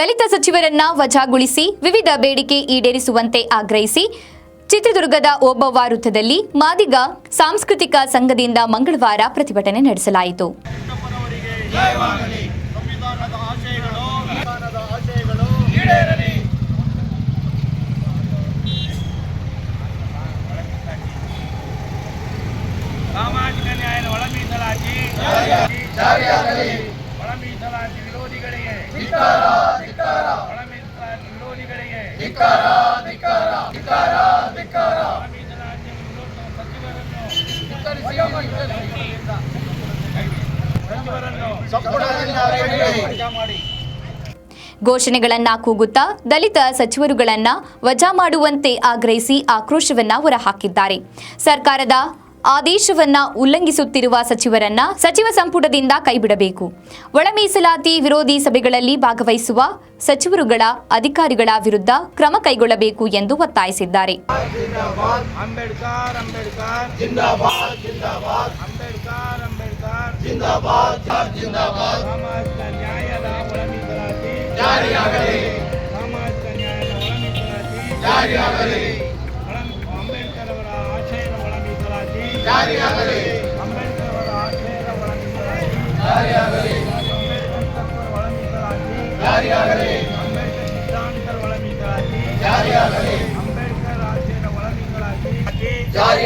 ಸಚಿವರನ್ನ ವಜಾಗೊಳಿಸಿ ವಿವಿಧ ಬೇಡಿಕೆ ಈಡೇರಿಸುವಂತೆ ಆಗ್ರಹಿಸಿ ಚಿತ್ರದುರ್ಗದ ಓಬವ್ವ ವೃತ್ತದಲ್ಲಿ ಮಾದಿಗ ಸಾಂಸ್ಕೃತಿಕ ಸಂಘದಿಂದ ಮಂಗಳವಾರ ಪ್ರತಿಭಟನೆ ನಡೆಸಲಾಯಿತು. ಪರವರಿಗೆ ಸಂವಿಧಾನದ ಆಶಯಗಳು ಸಂವಿಧಾನದ ವಿರೋಧಿಗಳಿಗೆ ಘೋಷಣೆಗಳನ್ನ ಕೂಗುತ್ತಾ ದಲಿತ ಸಚಿವರುಗಳನ್ನ ವಜಾ ಮಾಡುವಂತೆ ಆಗ್ರಹಿಸಿ ಆಕ್ರೋಶವನ್ನ ಹೊರಹಾಕಿದ್ದಾರೆ. ಸರ್ಕಾರದ ಆದೇಶವನ್ನ ಉಲ್ಲಂಘಿಸುತ್ತಿರುವ ಸಚಿವರನ್ನ ಸಚಿವ ಸಂಪುಟದಿಂದ ಕೈಬಿಡಬೇಕು. ಒಳ ಮೀಸಲಾತಿ ವಿರೋಧಿ ಸಭೆಗಳಲ್ಲಿ ಭಾಗವಹಿಸುವ ಸಚಿವರುಗಳ ಅಧಿಕಾರಿಗಳ ವಿರುದ್ಧ ಕ್ರಮ ಕೈಗೊಳ್ಳಬೇಕು ಎಂದು ಒತ್ತಾಯಿಸಿದ್ದಾರೆ. ಅಂಬೇಡ್ಕರ್ ಜಾರಿಯಾಗಲಿ ಅಂಬೇಡ್ಕರ್ ಸಿದ್ಧಾಂತಗಳ ಜಾರಿಯಾಗಲಿ